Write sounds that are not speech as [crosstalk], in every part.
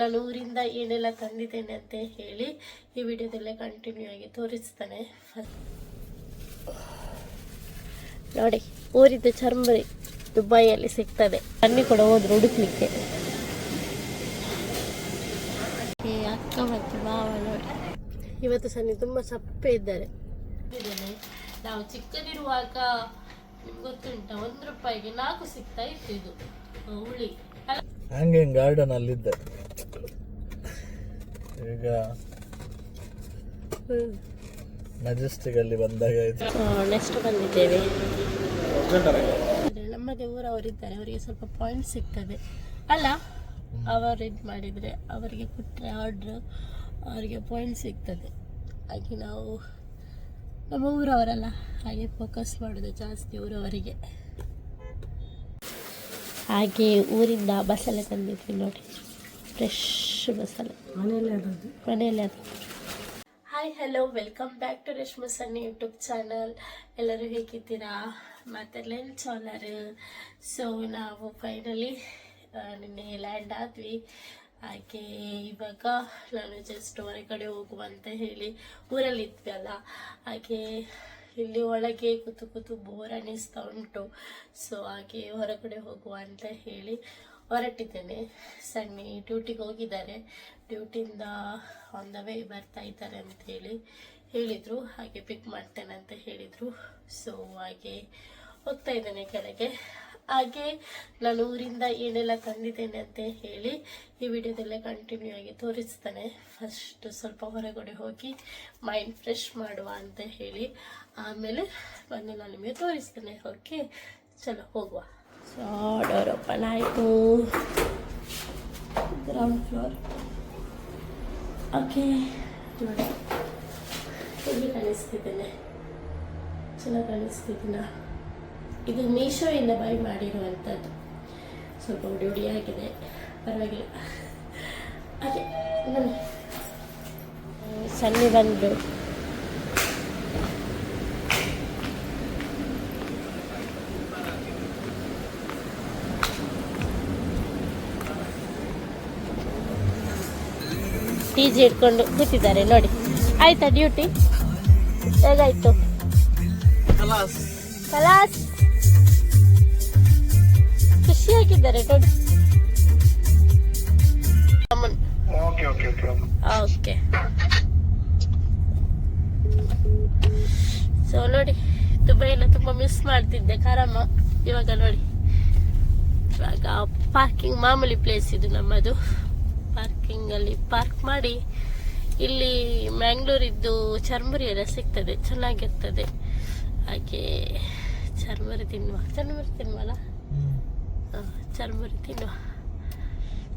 ನಾನು ಊರಿಂದ ಏನೆಲ್ಲ ತಂದಿದ್ದೇನೆ ಅಂತ ಹೇಳಿ ಈ ವಿಡಿಯೋದಲ್ಲೇ ಕಂಟಿನ್ಯೂ ಆಗಿ ತೋರಿಸ್ತಾನೆ. ನೋಡಿ ಊರಿದ್ದ ಚರ್ಮರಿ ದುಬೈಯಲ್ಲಿ ಸಿಗ್ತದೆ. ಬನ್ನಿ ಕೂಡ ಹೋದ್ರು ಹುಡುಕ್ಲಿಕ್ಕೆ. ಈ ಅಕ್ಕ ಮತ್ತು ಮಾವ ನೋಡಿ. ಇವತ್ತು ಸನ್ನಿ ತುಂಬ ಸಪ್ಪೆ ಇದ್ದಾರೆ. ನಾವು ಚಿಕ್ಕದಿರುವಾಗ ನಿಮ್ಗೆ ಗೊತ್ತುಂಟ ಒಂದು ರೂಪಾಯಿಗೆ ನಾಲ್ಕು ಸಿಗ್ತಾ ಇತ್ತು ಇದು ಹುಳಿ. ಅಲ್ಲ. ಹ್ಯಾಂಗಿಂಗ್ ಗಾರ್ಡನ್ ಅಲ್ಲಿದ್ದೆ. ಈಗ ಮೆಜೆಸ್ಟಿಕ್ ಅಲ್ಲಿ ಬಂದಾಗ ಆಯ್ತು ನೆಕ್ಸ್ಟ್ ಬಂದಿದ್ದೇವೆ. ಆದ್ರೆ ನಮ್ಮದೇ ಊರವರಿದ್ದಾರೆ ಅವರಿಗೆ ಸ್ವಲ್ಪ ಪಾಯಿಂಟ್ ಸಿಗ್ತದೆ. ಅಲ್ಲ ಅವರು ಇದು ಮಾಡಿದರೆ ಅವರಿಗೆ ಕೊಟ್ಟರೆ ಆರ್ಡ್ರ್ ಅವರಿಗೆ ಪಾಯಿಂಟ್ ಸಿಗ್ತದೆ. ಹಾಗೆ ನಾವು ನಮ್ಮ ಊರವರಲ್ಲ ಹಾಗೆ ಫೋಕಸ್ ಮಾಡೋದು ಜಾಸ್ತಿ ಊರವರಿಗೆ. ಹಾಗೆ ಊರಿಂದ ಬಸ್ಸಲ್ಲೇ ತಂದಿದ್ವಿ ನೋಡಿ. ಫ್ರೆಶ್ ಮಸಾಲೆ ಮನೆಯಲ್ಲೇ ಅದು hi hello welcome back to Resh Sunny YouTube channel ಎಲ್ಲರೂ ಹೇಗಿದ್ದೀರಾ? ಮತ್ತೆ ಚಾನರ್ ಸೊ ನಾವು ಫೈನಲಿ ನಿನ್ನೆ ಲ್ಯಾಂಡ್ ಆದ್ವಿ. ಹಾಗೆ ಇವಾಗ ನಾನು ಜಸ್ಟ್ ಹೊರಗಡೆ ಹೋಗುವ ಅಂತ ಹೇಳಿ ಊರಲ್ಲಿ ಇದ್ವಿ ಅಲ್ಲ. ಹಾಗೆ ಇಲ್ಲಿ ಒಳಗೆ ಕೂತು ಕೂತು ಬೋರ್ ಅನ್ನಿಸ್ತಾ ಉಂಟು. ಸೊ ಹಾಗೆ ಹೊರಗಡೆ ಹೋಗುವ ಅಂತ ಹೇಳಿ ಹೊರಟಿದ್ದೇನೆ ಸಣ್ಣಿ ಡ್ಯೂಟಿಗೆ ಹೋಗಿದ್ದಾರೆ. ಡ್ಯೂಟಿಯಿಂದ ಆನ್ ದ ವೇ ಬರ್ತಾ ಇದ್ದಾರೆ ಅಂತ ಹೇಳಿ ಹೇಳಿದರು. ಹಾಗೆ ಪಿಕ್ ಮಾಡ್ತೇನೆ ಅಂತ ಹೇಳಿದರು. ಸೊ ಹಾಗೆ ಹೋಗ್ತಾ ಇದ್ದೇನೆ ಕೆಳಗೆ. ಹಾಗೆ ನಾನು ಊರಿಂದ ಏನೆಲ್ಲ ತಂದಿದ್ದೇನೆ ಅಂತ ಹೇಳಿ ಈ ವಿಡಿಯೋದಲ್ಲೇ ಕಂಟಿನ್ಯೂ ಆಗಿ ತೋರಿಸ್ತಾನೆ. ಫಸ್ಟ್ ಸ್ವಲ್ಪ ಹೊರಗಡೆ ಹೋಗಿ ಮೈಂಡ್ ಫ್ರೆಶ್ ಮಾಡುವ ಅಂತ ಹೇಳಿ. ಆಮೇಲೆ ಬಂದು ನಾನು ನಿಮಗೆ ತೋರಿಸ್ತೇನೆ. ಓಕೆ ಚಲೋ, ಹೋಗುವ. ಸೊ ಡೋರ್ ಓಪನ್ ಆಯಿತು ಗ್ರೌಂಡ್ ಫ್ಲೋರ್ ಓಕೆ ನೋಡಿ ಹೇಗೆ ಕಾಣಿಸ್ತಿದ್ದೇನೆ ಚೆನ್ನಾಗಿ ಕಾಣಿಸ್ತಿದ್ದೀನ ಇದು ಮೀಶೋಯಿಂದ ಬೈ ಮಾಡಿರುವಂಥದ್ದು. ಸ್ವಲ್ಪ ಉಡಿ ಉಡಿ ಆಗಿದೆ. ಪರವಾಗಿಲ್ಲ. ಹಾಗೆ ಬನ್ನಿ. ಸನ್ನಿ ಬಂದು ಟಿ ಜಿ ಇಟ್ಕೊಂಡು ಕೂತಿದ್ದಾರೆ ನೋಡಿ. ಆಯ್ತಾ ಡ್ಯೂಟಿ ಹೇಗಾಯ್ತು? ಕಲಾಸ್. ಕಲಾಸ್? ಖುಷಿಯಾಗಿದ್ದಾರೆ ನೋಡಿ. Okay okay okay okay so ನೋಡಿ ದುಬೈನ ತುಂಬ ಮಿಸ್ ಮಾಡ್ತಿದ್ದೆ. ಕಾರಮ್ಮ ಇವಾಗ ನೋಡಿ. ಇವಾಗ ಪಾರ್ಕಿಂಗ್ ಮಾಮೂಲಿ ಪ್ಲೇಸ್ ಇದು ನಮ್ಮದು. ಪಾರ್ಕಿಂಗ್ ಅಲ್ಲಿ ಪಾರ್ಕ್ ಮಾಡಿ ಇಲ್ಲಿ ಮ್ಯಾಂಗ್ಳೂರಿದ್ದು ಚರ್ಮರಿ ಎಲ್ಲ ಸಿಗ್ತದೆ ಚೆನ್ನಾಗಿರ್ತದೆ. ಹಾಗೆ ಚರ್ಮರಿ ತಿನ್ನುವ. ಚರ್ಮರಿ ತಿನ್ನುವಲ್ಲ? ಚರ್ಮರಿ ಚರ್ಮುರಿ ತಿನ್ನುವ.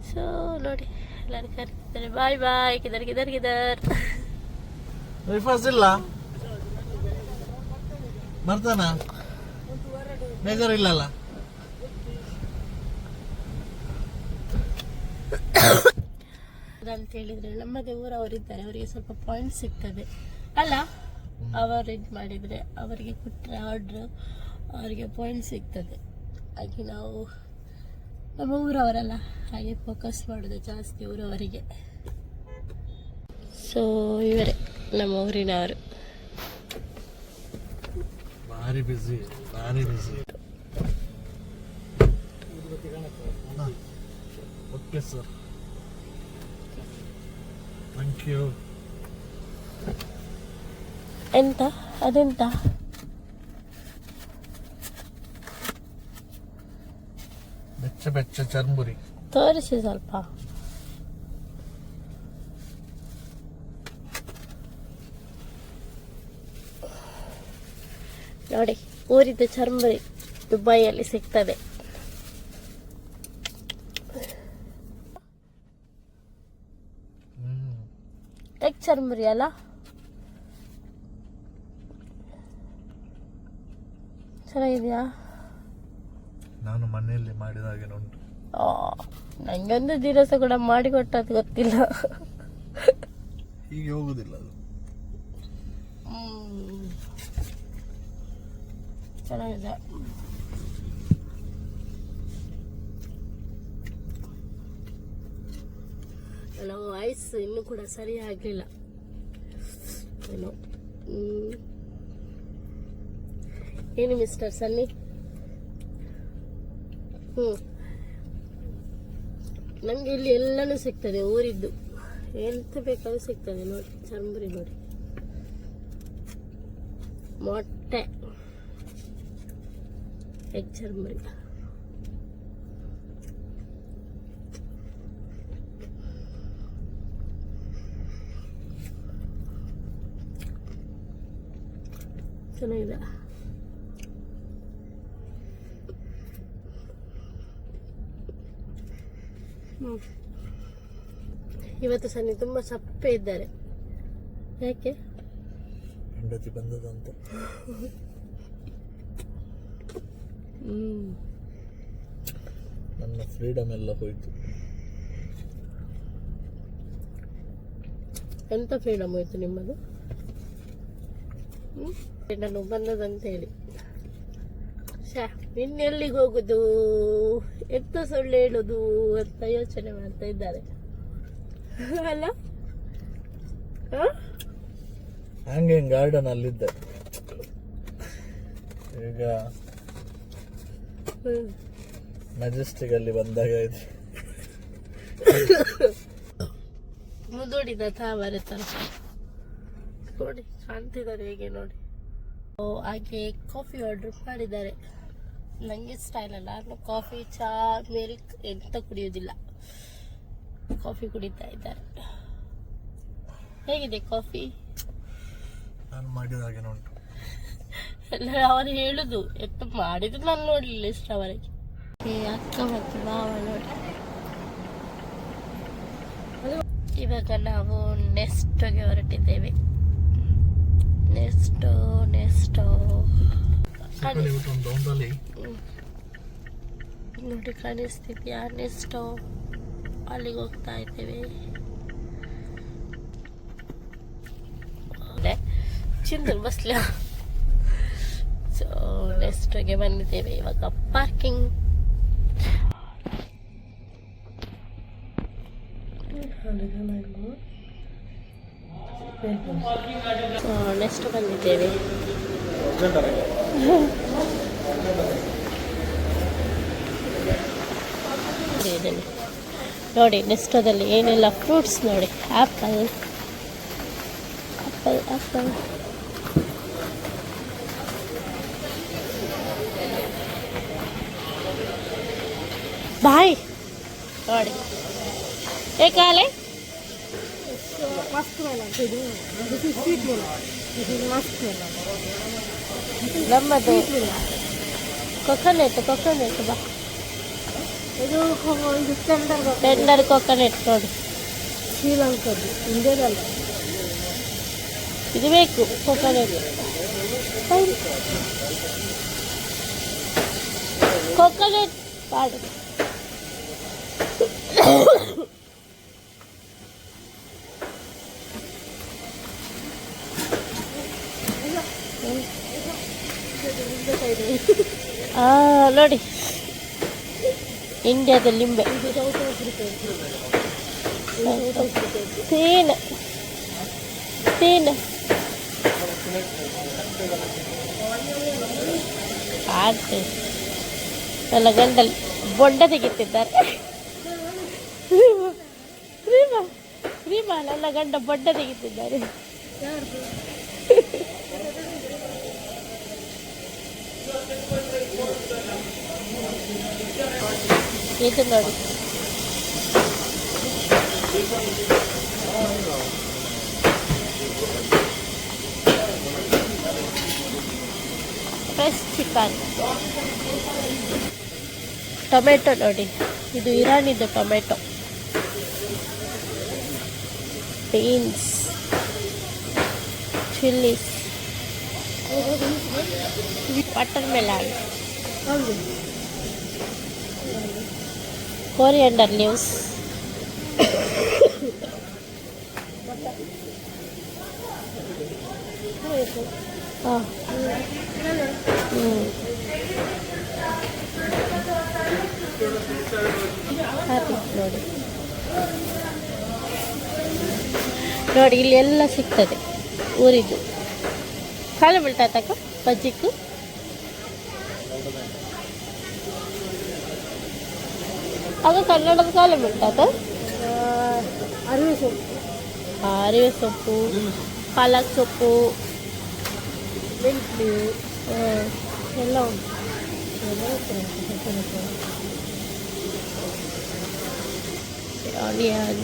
ಸೊ ನೋಡಿ ಎಲ್ಲರೂ ಕರೀತಿದ್ದಾರೆ. ಬಾಯ್ ಬಾಯ್ ಕಿದರ್ ಕಿದರ್ ಕಿದರ್ ರಿಫರ್ಸ್ ಇಲ್ಲ? ಬರ್ತಾನ? ಬೇಜಾರು ಇಲ್ಲಲ್ಲ? [coughs] ಅಂತ ಹೇಳಿದ್ರೆ ನಮ್ಮದೇ ಊರವರಿದ್ದಾರೆ ಅವರಿಗೆ ಸ್ವಲ್ಪ ಪಾಯಿಂಟ್ ಸಿಗ್ತದೆ. ಅಲ್ಲ ಅವರು ಇದು ಮಾಡಿದರೆ ಅವರಿಗೆ ಕೊಟ್ಟರೆ ಆರ್ಡ್ರ್ ಅವರಿಗೆ ಪಾಯಿಂಟ್ ಸಿಗ್ತದೆ. ಹಾಗೆ ನಾವು ನಮ್ಮ ಊರವರಲ್ಲ ಹಾಗೆ ಫೋಕಸ್ ಮಾಡೋದು ಜಾಸ್ತಿ ಊರವರಿಗೆ. ಸೊ ಇವರೇ ನಮ್ಮ ಊರಿನವರು. ಭಾರಿ ಬಿಸಿ ಭಾರಿ ಬಿಸಿ ಓಕೆ ಸರ್ ಥ್ಯಾಂಕ್ ಯು ಎಂತ? ಅದೆಂತ? ಬೆಚ್ಚ ಬೆಚ್ಚ ಚರ್ಮುರಿ. ತೋರಿಸಿ ಸ್ವಲ್ಪ. ನೋಡಿ ಊರಿದ್ದ ಚರ್ಮುರಿ ದುಬೈಯಲ್ಲಿ ಸಿಗ್ತದೆ ಹ್ಮ್ ಎಗ್ ಚರ್ಮರಿ ಅಲ್ಲ? ಚೆನ್ನಾಗಿದೆಯಾ? ನಾನು ಮನೆಯಲ್ಲಿ ಮಾಡಿದ ಹಾಗೆ ಉಂಟು. ನಂಗೊಂದು ದಿವಸ ಕೂಡ ಮಾಡಿಕೊಟ್ಟದ್ದು ಗೊತ್ತಿಲ್ಲ. ಹೀಗೆ ಹೋಗುದಿಲ್ಲ ಅದು. ಚೆನ್ನಾಗಿದೆ. ನಾವು ಐಸ್ ಇನ್ನೂ ಕೂಡ ಸರಿ ಆಗಲಿಲ್ಲ. ಏನೋ. ಏನು ಮಿಸ್ಟರ್ ಸನ್ನಿ? ಹ್ಞೂ ನನಗೆ ಇಲ್ಲಿ ಎಲ್ಲನೂ ಸಿಗ್ತದೆ, ಊರಿದ್ದು. ಎಂತ ಬೇಕಾದ್ರೂ ಸಿಗ್ತದೆ ನೋಡಿ, ಚರ್ಮುರಿ ನೋಡಿ. ಮೊಟ್ಟೆ. ಎಗ್ ಚರ್ಮುರಿ. ಚೆನ್ನಾಗಿದೆ. ಇವತ್ತು ಸನ್ನಿ ತುಂಬ ಸಪ್ಪೆ ಇದ್ದಾರೆ. ಯಾಕೆ? ಹೆಂಡತಿ ಬಂದದಂತ. ನನ್ನ ಫ್ರೀಡಮ್ ಎಲ್ಲ ಹೋಯ್ತು. ಎಂತ ಫ್ರೀಡಮ್ ಹೋಯ್ತು ನಿಮ್ಮದು? ನಾನು ಬಂದದಂತ ಹೇಳಿ ಶಾ ಇನ್ನೆಲ್ಲಿಗೆ ಹೋಗುದು? ಎಂತ ಸೊಳ್ಳೆ ಹೇಳುದು ಅಂತ ಯೋಚನೆ ಮಾಡ್ತಾ ಇದ್ದಾರೆ. ಅಲ್ಲ? ಹಂಗೆ ಗಾರ್ಡನ್ ಅಲ್ಲಿದ್ದೆ. ಈಗ. ಮೆಜೆಸ್ಟಿಕ್ ಅಲ್ಲಿ ಬಂದಾಗ ಇದೆ. ಮುದುಡಿದ ತಾವರೆ ತರ ನೋಡಿ ಕಾಣ್ತಿದ್ದಾರೆ ಹೇಗೆ ನೋಡಿ. ಹಾಗೆ ಕಾಫಿ ಆರ್ಡರ್ ಮಾಡಿದ್ದಾರೆ. ನನಗೆ ಸ್ಟೈಲ್ ಅಲ್ಲ. ನಾನು ಕಾಫಿ ಚಹಾ ಮಿಲ್ಕ್ ಎಂತ ಕುಡಿಯೋದಿಲ್ಲ ಕಾಫಿ ಕುಡಿತಾ ಇದ್ದಾರೆ. ಹೇಗಿದೆ ಕಾಫಿ ನಾನು ಮಾಡಿದ ಹಾಗೆ ಉಂಟು. ಎಲ್ಲ ಅವರು ಹೇಳುದು. ಎಂತ ಮಾಡಿದ್ರು ನಾನು ನೋಡಲಿಲ್ಲ ಇಷ್ಟವರೆಗೆ. ಅವರಿಗೆ ಅಕ್ಕ ಮತ್ತು ಮಾವ ನೋಡಿ. ಇವಾಗ ನಾವು ನೆಸ್ಟ್ಗೆ ಹೊರಟಿದ್ದೇವೆ. ನೆಕ್ಸ್ಟ್ ನೆಕ್ಸ್ಟ್ ನೋಡಿ ಕಾಣಿಸ್ತಿದ್ಯಾ? ನೆಕ್ಸ್ಟ್ ಅಲ್ಲಿಗೆ ಹೋಗ್ತಾ ಇದ್ದೇವೆ. ಚಿಂದ್ರು ಬಸ್ಲ ಸೊ ನೆಕ್ಸ್ಟ್ಗೆ ಬಂದಿದ್ದೇವೆ. ಇವಾಗ ಪಾರ್ಕಿಂಗ್ ನೆಕ್ಸ್ಟ್ ಬಂದಿದ್ದೇವೆ. ನೋಡಿ ನೆಸ್ಟೋದಲ್ಲಿ ಏನೆಲ್ಲ ಫ್ರೂಟ್ಸ್ ನೋಡಿ ಆ್ಯಪಲ್ ಆ್ಯಪಲ್ ಆ್ಯಪಲ್ ಬಾಯ್. ನೋಡಿ. ಏಕಾಲೆ ನಮ್ಮದು ಕೊಕೊನೆಟ್ ಕೊಕೊನೆಟ್ ಬಾ ಇದು ಇದು ಟೆಂಡರ್ ಟೆಂಡರ್ ಕೊಕೊನೆಟ್ ನೋಡಿ ಶ್ರೀಲಂಕದ್ದು ಇಂಡಿಯಾದಲ್ಲ ಇದು ಬೇಕು ಕೊಕೊನೆಟ್ ಕೊಕೊನೆಟ್ ಪಾಡು ನೋಡಿ ಇಂಡಿಯಾದ ಲಿಂಬೆ ತೇನ ತೇನ ಆಯ್ತು ನನ್ನ ಗಂಡಲ್ಲಿ ಬೊಂಡ ತೆಗಿತಿದ್ದಾರೆ ರೀಮಾ ರೀಮಾ ನನ್ನ ಗಂಡ ಬೊಡ್ಡ ತೆಗಿತಿದ್ದಾರೆ ಇದು ನೋಡಿ ಫ್ರೆಶ್ ಚಿಕನ್ ಟೊಮೆಟೊ ನೋಡಿ. ಇದು ಇರಾನಿದ್ದು tomato beans chillies watermelon coriander leaves ಹಾಂ ಹ್ಞೂ ಹ್ಯಾಪಿ ನೋಡಿ ನೋಡಿ ಇಲ್ಲಿ ಎಲ್ಲ ಸಿಗ್ತದೆ. ಊರಿದ್ದು. ಕಾಲು ಬೀಳ್ತಾ ತಕ ಬಜ್ಜಿಕ್ಕು ಅದು ಕನ್ನಡದ ಕಾಲು ಬೀಳ್ತಾತ ಅರಿವೆ ಸೊಪ್ಪು ಅರಿವೆ ಸೊಪ್ಪು ಪಾಲಕ್ ಸೊಪ್ಪು ಮೆಂತ್ಲಿ ಹ್ಮ್, ಎಲ್ಲ ಉಂಟು ಆನಿಯನ್ಸ್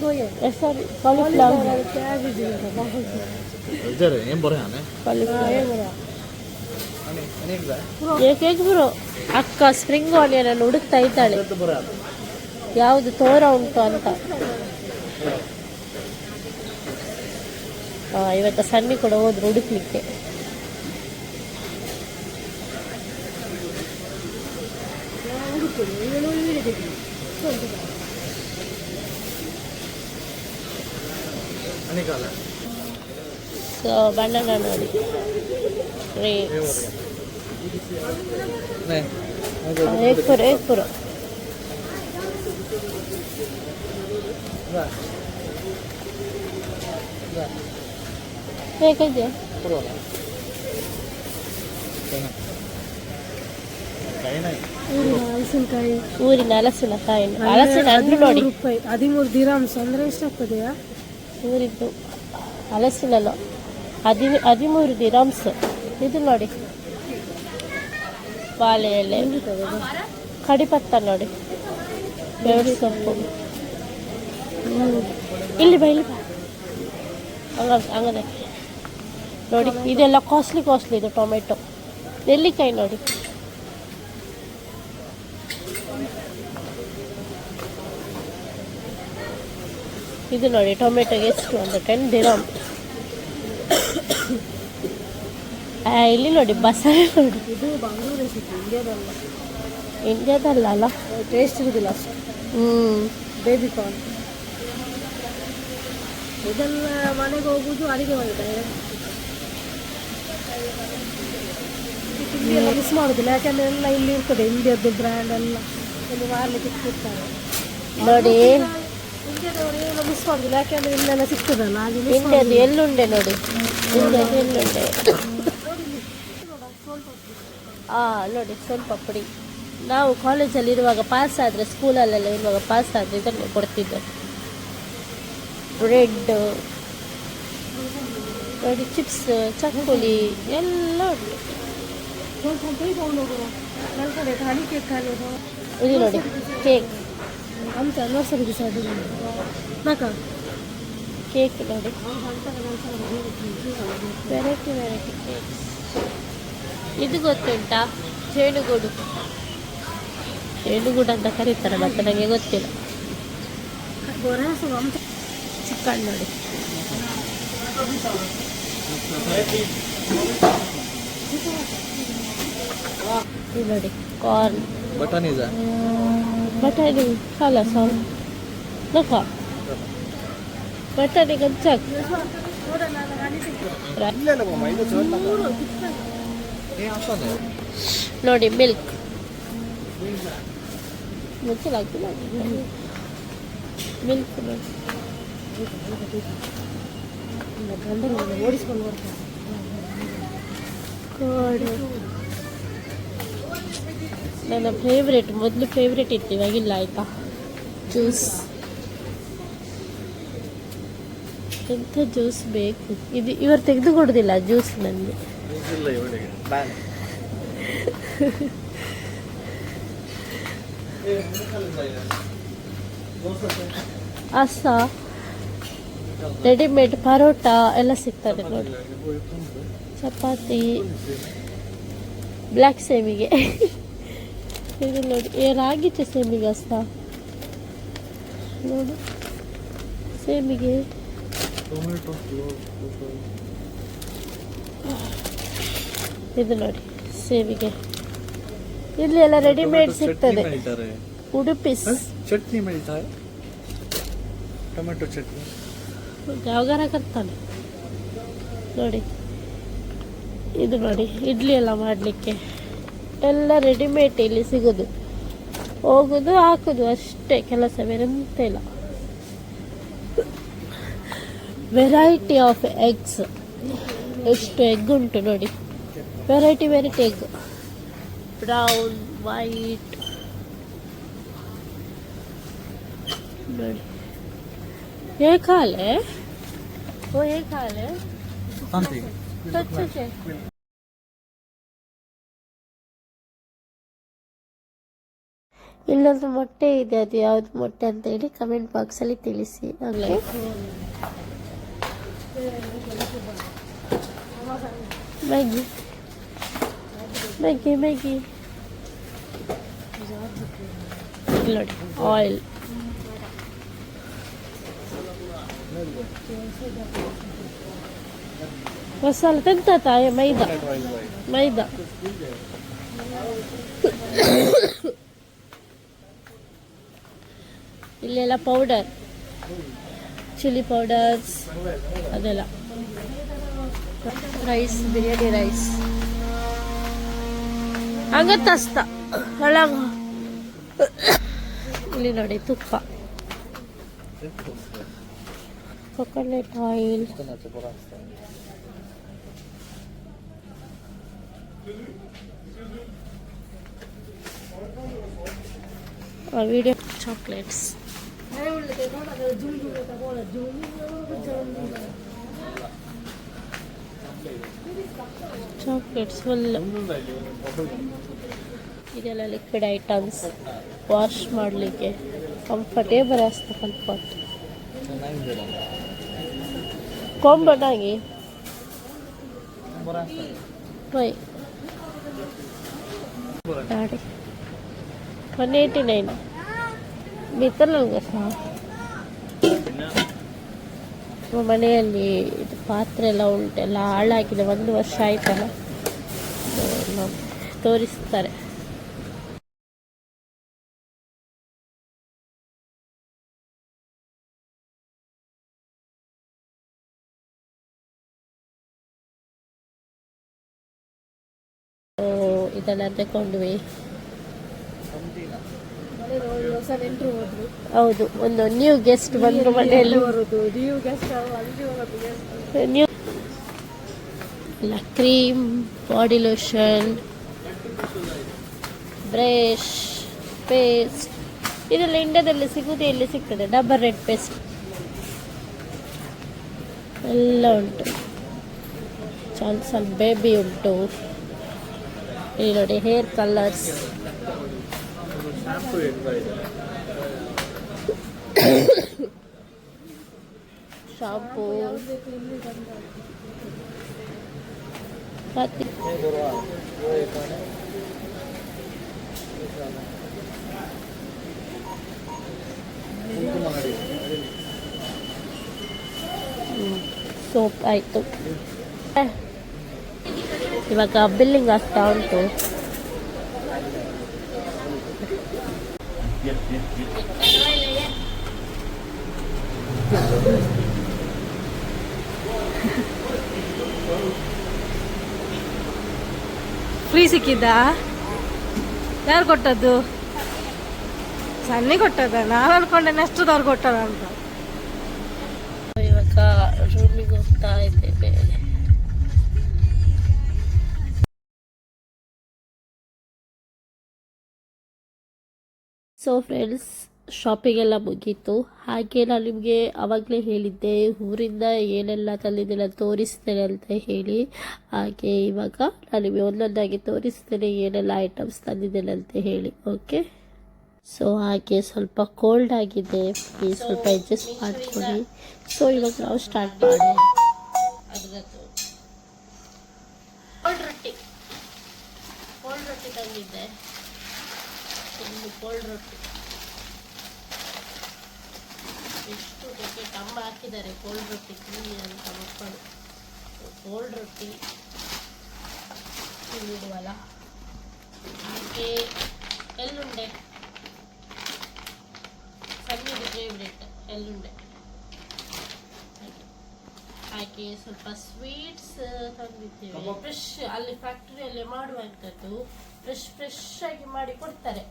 ಗೋಯ್ ಸಾರಿ ಕಾಲಿಫ್ಲವರ್ ಕ್ಯಾಬೇಜ್ ಜರೆ ಏನ್ ಬರೋ ಆನೆ ಕಾಲಿಫ್ಲವರ್ ಏಕೇಕ್ ಬ್ರೋ ಅಕ್ಕ ಸ್ಪ್ರಿಂಗ್ ಆನಿಯನ್ ಅನ್ನು ಹುಡುಕ್ತಾ ಇದ್ದಾಳೆ. ಯಾವುದು ತೋರ ಉಂಟು ಅಂತ. ಇವತ್ತು ಸಣ್ಣಿ ಕೂಡ ಹೋದ್ರು ಹುಡುಕ್ಲಿಕ್ಕೆ ಸೊ ಬಣ್ಣ ನೋಡಿ. ಗ್ರೇಪ್ಸ್ ಏಕ್ ಪುರ ಏಕ್ ಪುರ ಹೇಗಿದೆ ಊರಿನ ಹಲಸಿನಕಾಯಿ ಊರಿನ ಹಲಸಿನಕಾಯಿ ಹಲಸಿನ ಹಣ್ಣು ನೋಡಿ ರೂಪಾಯಿ ಹದಿಮೂರು ದಿರಾಮ್ಸ್ ಅಂದ್ರೆ ಎಷ್ಟಾಗ್ತದೆಯಾ ಊರಿದ್ದು ಹಲಸಿನಲ್ಲ ಹದಿ ಹದಿಮೂರು ದಿರಾಮ್ಸ್ ಇದು ನೋಡಿ ಬಾಳೆ ಎಲೆ ಕಡಿಪತ್ತ ನೋಡಿ. ಬೆವರಿ ಸೊಪ್ಪು. ಇಲ್ಲಿ ಬಾ ಇಲ್ಲಿ ಬಾ. ಹಂಗ ಹಂಗದೆ ನೋಡಿ, ಇದೆಲ್ಲ ಕಾಸ್ಟ್ಲಿ ಕಾಸ್ಟ್ಲಿ ಇದು ಟೊಮೆಟೊ. ನೆಲ್ಲಿಕಾಯಿ ನೋಡಿ. ಇದು ನೋಡಿ, ಟೊಮೆಟೊಗೆ ಎಷ್ಟು ಒಂದು ಟೆನ್ ದಿರಾಮ್ ಇಲ್ಲಿ ನೋಡಿ ಬಸಳೆ ನೋಡಿ. ಇದು ಬೆಂಗಳೂರು ರೆಸಿಪಿ ಇಂಡಿಯಾದಲ್ಲ ಇಂಡಿಯಾದಲ್ಲ ಅಲ್ಲ? ಟೇಸ್ಟ್ ಇರುದಿಲ್ಲ ಅಷ್ಟು. ಹ್ಞೂ ಬೇಬಿ ಕಾರ್ನ್ ಇದೆಲ್ಲ ಮನೆಗೆ ಹೋಗುದು ಅಡಿಗೆ ಮಾಡಿದ್ದಾರೆ ತಿಂಡಿ ಮಿಸ್ ಮಾಡುದಿಲ್ಲ ಯಾಕಂದ್ರೆ ಎಲ್ಲ ಇಲ್ಲಿ ಇರ್ತದೆ ಇಂಡಿಯಾದ್ದು ಬ್ರ್ಯಾಂಡ್ ಎಲ್ಲ. ಇಲ್ಲಿ ಮಾರ್ಲಿಕ್ಕೆ ಸಿಗ್ತಾರೆ ನೋಡಿ. ಇಂಡಿಯಾದವರು ಏನು ಮಿಸ್ ಮಾಡುದಿಲ್ಲ ಯಾಕಂದ್ರೆ ಇಲ್ಲೆಲ್ಲ ಸಿಗ್ತದಲ್ಲ ಹಾಗೆ ಇಂಡಿಯಾದ ಎಲ್ಲುಂಡೆ ನೋಡಿ. ಇಂಡಿಯಾದ ಎಲ್ಲುಂಡೆ ನೋಡಿ, ಸ್ವಲ್ಪ ಪುಡಿ. ನಾವು ಕಾಲೇಜಲ್ಲಿ ಇರುವಾಗ ಪಾಸ್ ಆದರೆ ಸ್ಕೂಲಲ್ಲೆಲ್ಲ ಇರುವಾಗ ಪಾಸ್ ಆದರೆ ಇದನ್ನು ಕೊಡ್ತಿದ್ದೆ. ಬ್ರೆಡ್ ನೋಡಿ ಚಿಪ್ಸ್ ಚಕ್ಕುಲಿ ಎಲ್ಲ ಇಲ್ಲಿ ಕೇಕ್ ನೋಡಿ ಕೇಕ್ ಅಂತ ಅದು ನಾಕ ಕೇಕ್ ನೋಡಿ. ವೆರೈಟಿ ವೆರೈಟಿ ಕೇಕ್ಸ್ ಇದು ಗೊತ್ತುಂಟಾ? ಜೇನುಗೂಡು. ಜೇನುಗೂಡು ಅಂತ ಕರೀತಾರೆ ಮತ್ತೆ ನನಗೆ ಗೊತ್ತಿಲ್ಲ. ಚಿಕ್ಕಣ್ಣ ನೋಡಿ. ನೋಡಿ ಕಾರ್ನ್ ಬಟಾಣಿ ಬಟಾಣಿ ಕಾಲ ಸಾಲ್. ನಕ ಬಟಾಣಿ ಗಂಚಾಕ್ ನೋಡಿ ಮಿಲ್ಕ್ ಮುಚ್ಚಲಾಗ್ತಿಲ್ಲ ಮಿಲ್ಕ್ ಓಡಿಸ್ಕೊಂಡು ಬರ್ತಾರೆ ನನ್ನ ಫೇವ್ರೇಟ್ ಮೊದಲು ಫೇವ್ರೇಟ್ ಇತ್ತು ಇವಾಗಿಲ್ಲ ಆಯ್ತಾ? ಜ್ಯೂಸ್ ಎಂಥ ಜ್ಯೂಸ್ ಬೇಕು? ಇದು ಇವರು ತೆಗೆದು ಕೊಡೋದಿಲ್ಲ ಜ್ಯೂಸ್ ನನಗೆ ಇಲ್ಲ ಇವಳಿಗೆ ಬ್ಯಾನ್ ಅಸ ರೆಡಿಮೇಡ್ ಪರೋಟ ಎಲ್ಲ ಸಿಗ್ತದೆ ನೋಡಿ ಚಪಾತಿ ಬ್ಲ್ಯಾಕ್ ಸೇಮಿಗೆ ಇದು ನೋಡಿ ಏ ರಾಗಿಚೆ ಸೇಮಿಗೆ ಅಸ್ತ ನೋಡು ಸೇಮಿಗೆ ಟೊಮೆಟೊ ಇದು ನೋಡಿ ಸೇವಿಗೆ. ಇಲ್ಲಿ ಎಲ್ಲ ರೆಡಿಮೇಡ್ ಸಿಗ್ತದೆ. ಉಡುಪಿ ಚಟ್ನಿ ಟೊಮೆಟೊ ಚಟ್ನಿ. ಯಾವಾಗಾರ ಕರ್ತಾನೆ. ನೋಡಿ ಇದು ನೋಡಿ ಇಡ್ಲಿ ಎಲ್ಲ ಮಾಡಲಿಕ್ಕೆ. ಎಲ್ಲ ರೆಡಿಮೇಡ್ ಇಲ್ಲಿ ಸಿಗೋದು. ಹೋಗೋದು ಹಾಕೋದು ಅಷ್ಟೇ ಕೆಲಸ ಬೇರೆಂತ ಇಲ್ಲ. ವೆರೈಟಿ ಆಫ್ ಎಗ್ಸ್ ಎಷ್ಟು ಎಗ್ ಉಂಟು ನೋಡಿ. Variety variety egg brown white ನೋಡಿ ಏಕಾಲೆ ಓ ಏಕಾಲೆ ಇಲ್ಲೊಂದು ಮೊಟ್ಟೆ ಇದೆ ಅದು ಯಾವ್ದು ಮೊಟ್ಟೆ ಅಂತ ಹೇಳಿ ಕಮೆಂಟ್ ಬಾಕ್ಸ್ ಅಲ್ಲಿ ತಿಳಿಸಿ ಮ್ಯಾಗಿ ಮ್ಯಾಗಿ ಮ್ಯಾಗಿ ಇಲ್ಲಿ ನೋಡಿ ಆಯಿಲ್ ಮಸಾಲ ತೆಗ್ದ ತಾಯಿ ಮೈದಾ ಮೈದಾ ಇಲ್ಲೆಲ್ಲ ಪೌಡರ್ ಚಿಲ್ಲಿ ಪೌಡರ್ಸ್ ಅದೆಲ್ಲ ರೈಸ್ ಬಿರಿಯಾನಿ ರೈಸ್ ಹಂಗತ್ತಸ್ತ ಒಳಗ ಇಲ್ಲಿ ನೋಡಿ ತುಪ್ಪ. Coconut oil. Video chocolates chocolates full ಇದೆಲ್ಲ ಲಿಕ್ವಿಡ್ ಐಟಮ್ಸ್ ವಾಶ್ ಮಾಡಲಿಕ್ಕೆ ಕಂಫರ್ಟೇಬಲ್ ಅಷ್ಟು ಕಂಫರ್ಟ್ ಗಾಡಿ ಒನ್ ಏಯ್ಟಿ ನೈನ್ ಬಿತ್ತಲ್ಲ ಸಹ ಮನೆಯಲ್ಲಿ ಇದು ಪಾತ್ರೆ ಎಲ್ಲ ಉಂಟೆಲ್ಲ ಹಾಳಾಗಿದೆ ಒಂದು ವರ್ಷ ಆಯ್ತಲ್ಲ? ತೋರಿಸ್ತಾರೆ. ಇದೆಲ್ಲ ತಗೊಂಡ್ವಿ ಹೌದು ಒಂದು ನ್ಯೂ ಗೆಸ್ಟ್ ಬಂದ್ರು ಮನೆಯಲ್ಲಿ. ಅಲ್ಲಿ cream body lotion brush paste ಇದೆಲ್ಲ ಇಂಡಿಯಾದಲ್ಲಿ ಸಿಗುವುದೇ ಇಲ್ಲಿ ಸಿಗ್ತದೆ ಡಬಲ್ ರೆಡ್ ಪೇಸ್ಟ್ ಎಲ್ಲ ಉಂಟು. ಚಾನ್ಸಲ್ ಬೇಬಿ ಉಂಟು. ಇಲ್ಲಿ ನೋಡಿ ಹೇರ್ ಕಲರ್ಸ್ ಶಾಂಪೂ ಮತ್ತೆ ಸೋಪ್ ಆಯಿತು. ಇವಾಗ ಬಿಲ್ಲಿಂಗ್ ಆಗ್ತಾ ಉಂಟು. ಫ್ರೀ ಸಿಕ್ಕಿದ್ದ? ಯಾರು ಕೊಟ್ಟದ್ದು? ಸನ್ನಿ ಕೊಟ್ಟದ? ನಾನು ಅನ್ಕೊಂಡೆ ನೆಕ್ಸ್ಟ್ದವ್ರು ಕೊಟ್ಟದ ಅಂತ. ಇವಾಗ ರೂಮಿಗೆ ಹೋಗ್ತಾ ಇದ್ದೇವೆ ಸೊ ಫ್ರೆಂಡ್ಸ್ ಶಾಪಿಂಗ್ ಎಲ್ಲ ಮುಗೀತು. ಹಾಗೆ ನಾನು ನಿಮಗೆ ಆವಾಗಲೇ ಹೇಳಿದ್ದೆ, ಊರಿಂದ ಏನೆಲ್ಲ ತಂದಿದ್ದೆಲ್ಲ ತೋರಿಸ್ತೇನೆ ಅಂತ ಹೇಳಿ. ಹಾಗೆ ಇವಾಗ ನಾನು ನಿಮಗೆ ಒಂದೊಂದಾಗಿ ತೋರಿಸ್ತೇನೆ, ಏನೆಲ್ಲ ಐಟಮ್ಸ್ ತಂದಿದ್ದೇನೆ ಅಂತ ಹೇಳಿ ಓಕೆ ಸೊ ಹಾಗೆ ಸ್ವಲ್ಪ ಕೋಲ್ಡ್ ಆಗಿದೆ ಪ್ಲೀಸ್ ಸ್ವಲ್ಪ ಅಡ್ಜಸ್ಟ್ ಮಾಡ್ಕೊಳ್ಳಿ. ಸೊ ಇವಾಗ ನಾವು ಸ್ಟಾರ್ಟ್ ಮಾಡಿ ಕೋಲ್ಡ್ ರೊಟ್ಟಿ. ತಂದಿದ್ದೆ. ಕೋಲ್ಡ್ ರೊಟ್ಟಿ. ಎಷ್ಟು ಕಂಬ ಹಾಕಿದ್ದಾರೆ ಕೋಲ್ಡ್ ರೊಟ್ಟಿ ತಿನ್ನಿ ಅಂತ ಮಕ್ಕಳು. ಕೋಲ್ಡ್ ರೊಟ್ಟಿ ತಿಂದಿಡುವಲ್ಲ ಹಾಗೆ ಎಳ್ಳುಂಡೆ. ಸಣ್ಣದು ಫೇವ್ರೆಟ್ ಎಳ್ಳುಂಡೆ. ಹಾಗೆ. ಹಾಗೆ ಸ್ವಲ್ಪ ಸ್ವೀಟ್ಸ್ ತಂದಿದ್ದೇವೆ. ಫ್ರೆಶ್ ಅಲ್ಲಿ ಫ್ಯಾಕ್ಟ್ರಿಯಲ್ಲಿ ಮಾಡುವಂಥದ್ದು ಫ್ರೆಶ್ ಫ್ರೆಶ್ ಆಗಿ ಮಾಡಿ ಕೊಡ್ತಾರೆ.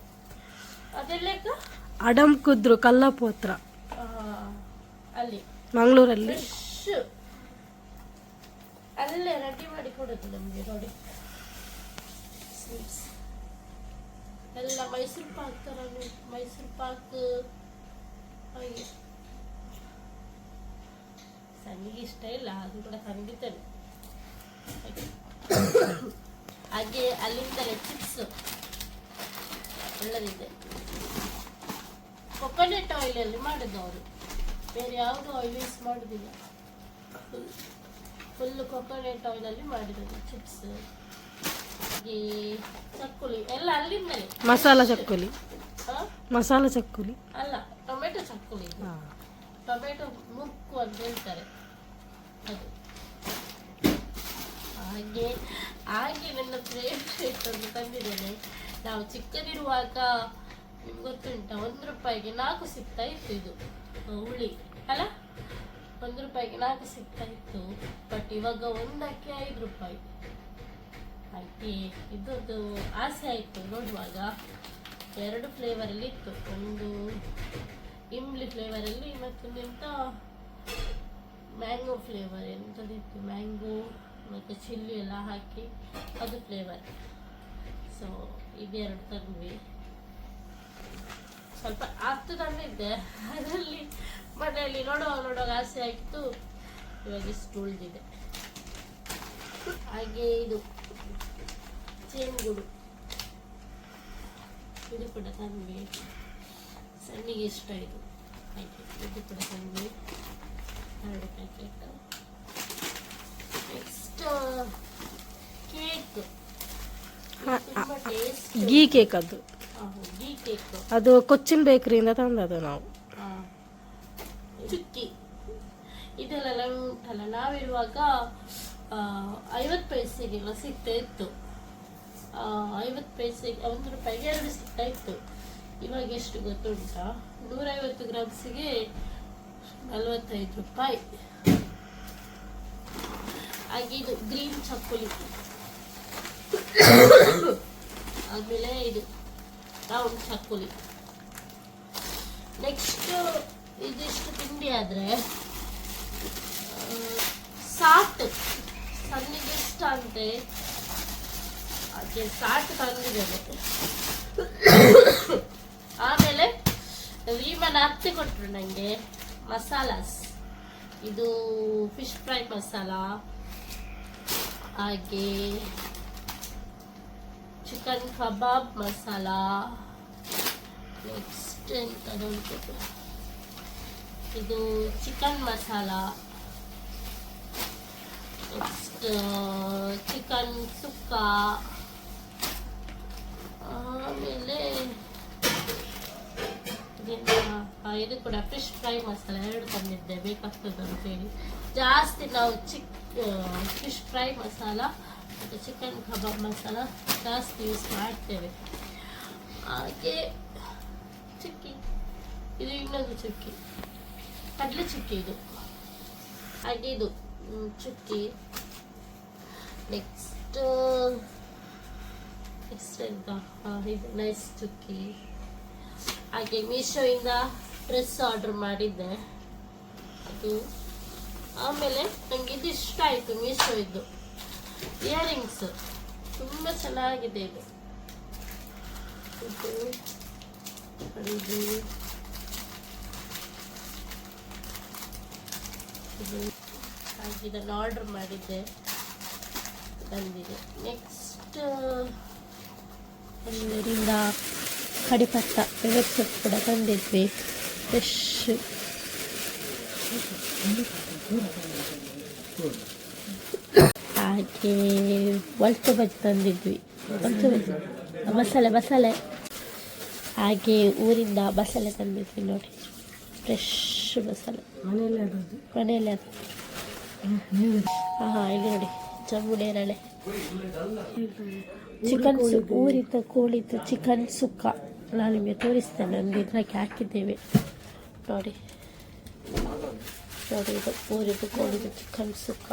ಅದೆಲ್ಲ ಅಡಮ್ ಕುದ್ರು ಕಲ್ಲಪೋತ್ರ ಅಲ್ಲಿ. ಮಂಗಳೂರಲ್ಲಿ. ಫ್ರೆಶ್ ಅಲ್ಲೇ ರೆಡಿ ಮಾಡಿ ಕೊಡೋದು ನಮಗೆ ನೋಡಿ. ಸ್ವೀಟ್ಸ್ ಎಲ್ಲ ಮೈಸೂರು ಪಾಕ್ ಥರ ಮೈಸೂರು ಪಾಕ್ ಹಾಗೆ. ಸಣ್ಣಿಗೆ ಇಷ್ಟ ಇಲ್ಲ ಅದು ಕೂಡ ಖಂಡಿತನೇ. ಹಾಗೆ. ಹಾಗೆ ಅಲ್ಲಿಂದಲೇ ಚಿಪ್ಸ್ ಒಳ್ಳೆದಿದೆ. ಕೊಕೊನೆಟ್ ಆಯಿಲಲ್ಲಿ ಮಾಡಿದ್ದು ಅವರು. ಬೇರೆ ಯಾವುದು ಆಯಿಲ್ ಯೂಸ್ ಮಾಡೋದಿಲ್ಲ. ಫುಲ್ ಫುಲ್ ಕೊಕೊನೆಟ್ ಆಯಿಲಲ್ಲಿ ಮಾಡಿರೋದು ಚಿಪ್ಸ್ ಹಾಗೆ ಚಕ್ಕುಲಿ ಎಲ್ಲ ಅಲ್ಲಿಂದಲೇ. ಮಸಾಲ ಚಕ್ಕುಲಿ? ಮಸಾಲ ಚಕ್ಕುಲಿ. ಅಲ್ಲ ಟೊಮೆಟೊ ಚಕ್ಕುಲಿ ಟೊಮೆಟೊ ಮುಕ್ಕು ಅಂತ ಹೇಳ್ತಾರೆ. ಅದು. ಹಾಗೆ ಹಾಗೆ ನನ್ನ ಫೇವ್ರೇಟ್ ಅಂತ ತಂದಿದ್ದೇನೆ. ನಾವು ಚಿಕ್ಕದಿರುವಾಗ ನಿಮ್ಗೆ ಗೊತ್ತುಂಟ ಒಂದು ರೂಪಾಯಿಗೆ ನಾಲ್ಕು ಸಿಗ್ತಾ ಇತ್ತು ಇದು ಹುಳಿ. ಅಲ್ಲ? ಒಂದು ರೂಪಾಯಿಗೆ ನಾಲ್ಕು ಸಿಗ್ತಾ ಇತ್ತು ಬಟ್ ಇವಾಗ ಒಂದಕ್ಕೆ ಐದು ರೂಪಾಯಿ. ಹಾಗೆ ಇದೊಂದು ಆಸೆ ಆಯಿತು ನೋಡುವಾಗ. ಎರಡು ಫ್ಲೇವರಲ್ಲಿ ಇತ್ತು. ಒಂದು ಇಮ್ಲಿ ಫ್ಲೇವರಲ್ಲಿ ಮತ್ತೊಂದು ಎಂತ ಮ್ಯಾಂಗೋ ಫ್ಲೇವರ್ ಎಂಥದ್ದಿತ್ತು ಮ್ಯಾಂಗೋ ಮತ್ತು ಚಿಲ್ಲಿ ಎಲ್ಲ ಹಾಕಿ ಅದು ಫ್ಲೇವರ್ ಸೊ ಇದೆರಡು ತಂದ್ವಿ. ಸ್ವಲ್ಪ ಹತ್ತು ತಂದಿದ್ದೆ ಅದರಲ್ಲಿ ಮನೆಯಲ್ಲಿ ನೋಡೋ ನೋಡೋ ಆಸೆ ಆಯಿತು ಇವಾಗ ಇಷ್ಟು ಉಳಿದಿದೆ. ಹಾಗೆ ಇದು. ಚೇನ್ಗುಡು. ಇದು ಕೂಡ ತಂದ್ವಿ ಸಣ್ಣಿಗೆ ಇಷ್ಟ ಇದು. ಪ್ಯಾಕೆಟ್ ಇದು ಕೂಡ ತಂದ್ವಿ ಎರಡು packet next cake ghee cake ಅದು. ಗೀ ಕೇಕ್ ಅದು ಕೊಚ್ಚಿನ್ ಬೇಕರಿಯಿಂದ ತಂದದು ನಾವು. ಚುಕ್ಕಿ ಇದೆಲ್ಲ ಉಂಟಲ್ಲ ನಾವಿರುವಾಗ ಐವತ್ತು ಪೈಸೆಗೆಲ್ಲ ಸಿಗ್ತಾ ಇತ್ತು. ಐವತ್ತು ಪೈಸೆಗೆ, ಒಂದು ರೂಪಾಯಿಗೆ ಎರಡು ಸಿಗ್ತಾ ಇತ್ತು. ಇವಾಗ ಎಷ್ಟು ಗೊತ್ತುಂಟಾ? ನೂರೈವತ್ತು ಗ್ರಾಮ್ಸಿಗೆ ನಲವತ್ತೈದು ರೂಪಾಯಿ. ಹಾಗೆ ಇದು ಗ್ರೀನ್ ಚಕ್ಕುಲಿ ಆಮೇಲೆ ಇದು ರೌಂಡ್ ಚಕ್ಕುಲಿ ನೆಕ್ಸ್ಟ್ ಇದಿಷ್ಟು ತಿಂಡಿ ಆದರೆ ಸಾಟ್ ಸಣ್ಣಿಗೆ ಇಷ್ಟ ಅಂತೆ. ಹಾಗೆ ಸಾಟ್ ತಂದಿದ್ದೇನೆ ಆಮೇಲೆ ರೀಮನ ಅತ್ತೆ ಕೊಟ್ಟರು ನನಗೆ ಮಸಾಲಾಸ್. ಇದು ಫಿಶ್ ಫ್ರೈ ಮಸಾಲ. ಹಾಗೆ ಚಿಕನ್ ಕಬಾಬ್ ಮಸಾಲ. ನೆಕ್ಸ್ಟ್ ಎಂತದುಂಟು ಇದು chicken masala. Next chicken sukka. ಆಮೇಲೆ ಇದು ಕೂಡ ಫಿಶ್ ಫ್ರೈ ಮಸಾಲ ಎರಡು ತಂದಿದ್ದೆ, ಬೇಕಾಗ್ತದೆ ಅಂತೇಳಿ ಜಾಸ್ತಿ ನಾವು ಚಿಕ್ ಫಿಶ್ ಫ್ರೈ ಮಸಾಲ ಮತ್ತು ಚಿಕನ್ ಕಬಾಬ್ ಮಸಾಲ ಜಾಸ್ತಿ ಯೂಸ್ ಮಾಡ್ತೇವೆ. ಹಾಗೆ, ಚಿಕ್ಕಿ. ಇದು ಇನ್ನೊಂದು ಚುಕ್ಕಿ. ಕಡಲೆ ಚುಕ್ಕಿ ಇದು. ಹಾಗೆ ಇದು ಚುಕ್ಕಿ. ನೆಕ್ಸ್ಟ್ ನೆಕ್ಸ್ಟ್ ಇದು ನೈಸ್ ಚುಕ್ಕಿ. ಹಾಗೆ ಮೀಶೋಯಿಂದ ಡ್ರೆಸ್ ಆರ್ಡರ್ ಮಾಡಿದ್ದೆ. ಅದು ಆಮೇಲೆ ನನಗೆ ಇದು ಇಷ್ಟ ಆಯಿತು ಮೀಶೋ ಇದ್ದು ಇಯರಿಂಗ್ಸ್ ತುಂಬ ಚೆನ್ನಾಗಿದೆ ಇದು. ಇದು. ಇದು ಹಾಗೆ ಇದನ್ನು ಆರ್ಡರ್ ಮಾಡಿದ್ದೆ. ಬಂದಿದೆ. ನೆಕ್ಸ್ಟ್ ಅಲ್ಲಿಂದ ಕಡಿಪತ್ತ ಸೊಪ್ಪು ಕೂಡ ತಂದಿದ್ವಿ. ಫ್ರೆಶ್ ಹಾಗೆ ಒಳ್ತು ಬಜ್ಜಿ ತಂದಿದ್ವಿ. ಬಸಳೆ ಬಜ್ಜಿ. ಮಸಾಲೆ ಮಸಾಲೆ. ಹಾಗೆ ಊರಿಂದ ಮಸಾಲೆ ತಂದಿದ್ವಿ ನೋಡಿ. ಫ್ರೆಶ್ ಮಸಾಲೆ ಮನೆಯಲ್ಲೇ ಅದದ್ದು ಮನೆಯಲ್ಲಿ ಅದು. ಹಾಂ ಇಲ್ಲಿ ನೋಡಿ ಜಂಬುಡೇರಳೆ ಚಿಕನ್ ಊರಿದ್ದ ಕೋಳಿದ್ದು ಚಿಕನ್ ಸುಕ್ಕ. ನಾನು ನಿಮಗೆ ತೋರಿಸ್ತೇನೆ ಒಂದು ಇದ್ರಾಗೆ ಹಾಕಿದ್ದೇವೆ. ನೋಡಿ. ನೋಡಿ ಇದು ಊರಿದ್ದು ಕೋಳಿದ್ದು ಚಿಕನ್ ಸುಕ್ಕ.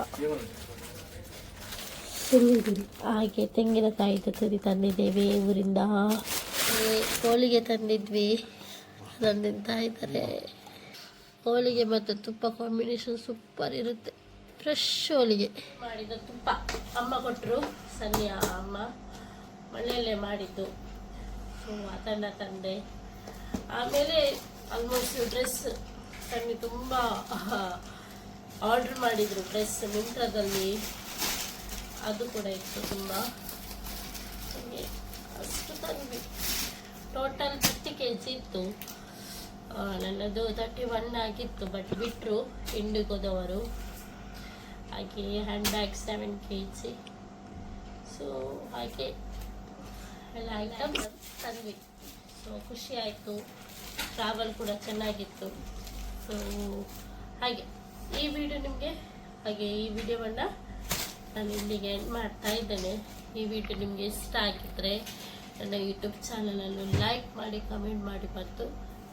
ಹಾಗೆ ತೆಂಗಿನಕಾಯಿದು ತುರಿ ತಂದಿದ್ದೇವೆ ಊರಿಂದ. ಕೋಳಿಗೆ ತಂದಿದ್ವಿ. ತಂದಿದ್ದ ಇದ್ದಾರೆ ಹೋಳಿಗೆ ಮತ್ತು ತುಪ್ಪ ಕಾಂಬಿನೇಷನ್ ಸೂಪರ್ ಇರುತ್ತೆ. ಫ್ರೆಶ್ ಹೋಳಿಗೆ. ಮಾಡಿದ ತುಪ್ಪ. ಅಮ್ಮ ಕೊಟ್ಟರು ಸನ್ನಿಯ ಅಮ್ಮ. ಮನೆಯಲ್ಲೇ ಮಾಡಿದ್ದು. ಸೊ ಅದನ್ನು ತಂದೆ. ಆಮೇಲೆ ಆಲ್ಮೋಸ್ಟ್ ಡ್ರೆಸ್ ಸನ್ನಿ ತುಂಬ ಆರ್ಡ್ರ್ ಮಾಡಿದರು ಡ್ರೆಸ್ ಮಿಂತ್ರದಲ್ಲಿ. ಅದು ಕೂಡ ಇತ್ತು ತುಂಬ. ಅಷ್ಟು ತಂದ್ವಿ ಟೋಟಲ್ ಫಿಫ್ಟಿ ಕೆ ಜಿ ಇತ್ತು. ನನ್ನದು ತರ್ಟಿ ಒನ್ ಆಗಿತ್ತು ಬಟ್ ಬಿಟ್ಟರು ಇಂಡಿಗೋದವರು ಹಾಗೆ hand bag seven K G so ಹಾಗೆ ಎಲ್ಲ ಐಟಮ್ಸ್ ತಂದ್ವಿ. ಸೊ ಖುಷಿ ಆಯಿತು. ಟ್ರಾವೆಲ್ ಕೂಡ ಚೆನ್ನಾಗಿತ್ತು. ಸೊ ಹಾಗೆ, ಈ ವಿಡಿಯೋ ನಿಮಗೆ, ಹಾಗೆ ಈ ವಿಡಿಯೋವನ್ನು ನಾನು ಇಲ್ಲಿಗೆ ಎಂಡ್ ಮಾಡ್ತಾ ಇದ್ದೇನೆ. ಈ ವಿಡಿಯೋ ನಿಮಗೆ ಇಷ್ಟ ಆಗಿದ್ದರೆ ನನ್ನ ಯೂಟ್ಯೂಬ್ ಚಾನಲನ್ನು ಲೈಕ್ ಮಾಡಿ ಕಮೆಂಟ್ ಮಾಡಿ ಮತ್ತು